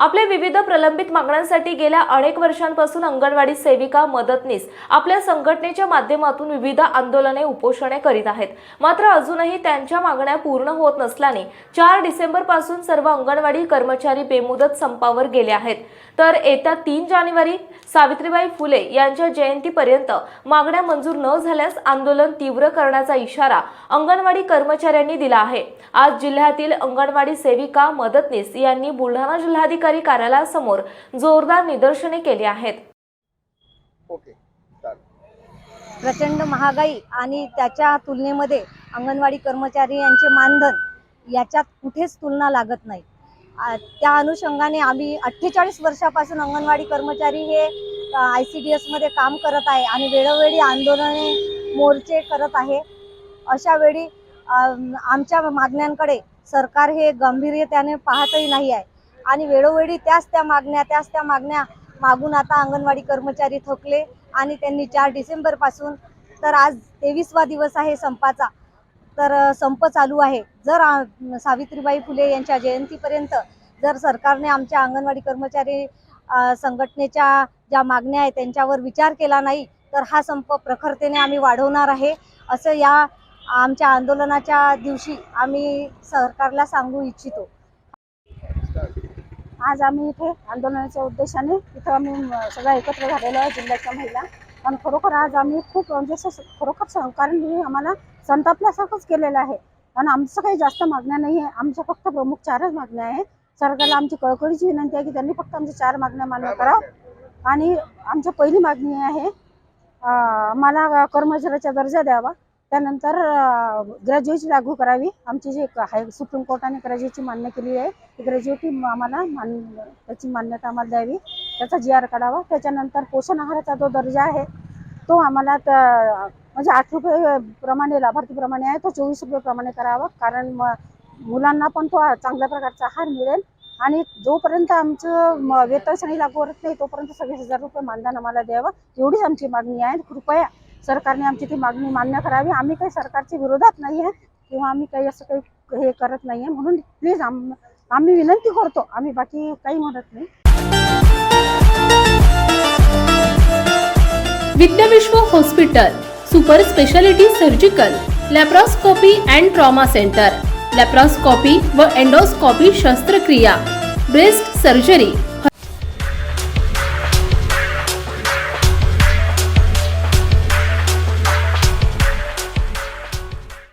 आपल्या विविध प्रलंबित मागण्यांसाठी गेल्या अनेक वर्षांपासून अंगणवाडी सेविका मदतनीस आपल्या संघटनेच्या माध्यमातून विविध आंदोलने उपोषणे करीत आहेत. मात्र अजूनही त्यांच्या मागण्या पूर्ण होत नसल्याने चार डिसेंबरपासून सर्व अंगणवाडी कर्मचारी बेमुदत संपावर गेले आहेत. तर येत्या तीन जानेवारी सावित्रीबाई फुले यांच्या जयंतीपर्यंत मागण्या मंजूर न झाल्यास आंदोलन तीव्र करण्याचा इशारा अंगणवाडी कर्मचाऱ्यांनी दिला आहे. आज जिल्ह्यातील अंगणवाडी सेविका मदतनीस यांनी बुलढाणा जिल्हाधिकारी कार्यालयासमोर जोरदार निदर्शने केली आहेत. ओके प्रचंड महागाई आणि त्याच्या तुलनेमध्ये अंगणवाडी कर्मचारी यांचे मानधन याच्यात कुठेच तुलना लागत नाही. त्या अनुषंगाने आम्ही अठ्ठेचाळीस वर्षापासून अंगणवाडी कर्मचारी हे आय सी डी एसमध्ये काम करत आहे आणि वेळोवेळी आंदोलने मोर्चे करत आहे. अशा वेळी आमच्या मागण्यांकडे सरकार हे गांभीर्यतेने पाहतही नाही आहे. आणि वेळोवेळी त्याच त्या मागण्या त्याच त्या मागण्या मागून आता अंगणवाडी कर्मचारी थकले आणि त्यांनी चार डिसेंबरपासून तर आज तेवीसवा दिवस आहे संपाचा. तर संप चालू आहे. जर सावित्रीबाई फुले यांच्या जयंतीपर्यंत जर सरकारने आमच्या अंगणवाडी कर्मचारी संघटनेच्या ज्या मागण्या आहेत त्यांच्यावर विचार केला नाही तर हा संप प्रखरतेने आम्ही वाढवणार आहे. असं या आमच्या आंदोलनाच्या दिवशी आम्ही सरकारला सांगू इच्छितो. आज आम्ही इथे आंदोलनाच्या उद्देशाने इथं आम्ही सगळ्या एकत्र झालेलो आहे जिल्ह्याच्या महिला. आणि खरोखर आज आम्ही खूप म्हणजे असं खरोखर सहकार्याने आम्हाला संतापल्यासारखंच केलेलं आहे. आणि आमचं काही जास्त मागण्या नाही आहे. आमच्या फक्त प्रमुख चारच मागण्या आहे. सरकारला आमची कळकळीची विनंती आहे की त्यांनी फक्त आमच्या चार मागण्या मान्य करावं. आणि आमची पहिली मागणी आहे मला कर्मचाऱ्याचा दर्जा द्यावा. त्यानंतर ग्रॅज्युएटी लागू करावी. आमची जी हाय सुप्रीम कोर्टाने ग्रॅज्युएटची मान्य केली आहे. ती ग्रॅज्युएटी आम्हाला मान त्याची मान्यता आम्हाला द्यावी. त्याचा जी आर काढावा. त्याच्यानंतर पोषण आहाराचा जो दर्जा आहे तो आम्हाला तर म्हणजे आठ रुपये प्रमाणे लाभार्थीप्रमाणे आहे तो चोवीस रुपये प्रमाणे करावा. कारण म मुलांना पण तो चांगल्या प्रकारचा आहार मिळेल. आणि जोपर्यंत आमचं म- वेतन श्रेणी लागू होत नाही तोपर्यंत सव्वीस हजार रुपये मानधन आम्हाला द्यावं. एवढीच आमची मागणी आहे. कृपया सरकारने आमची ती मागणी मान्य करावी. आम्ही काही सरकारच्या विरोधात नाही आहे किंवा आम्ही काही असं काही हे करत नाही आहे म्हणून प्लीज आम आम्ही विनंती करतो. आम्ही बाकी काही म्हणत नाही. Vidyavishwa hospital super speciality surgical laparoscopy and trauma centre laparoscopy व एंडोस्कोपी शस्त्रक्रिया ब्रेस्ट सर्जरी